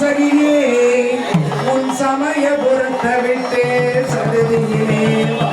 வாசலிலே உன் சமயபுரத்தை விட்டு சதுதியிலே வா.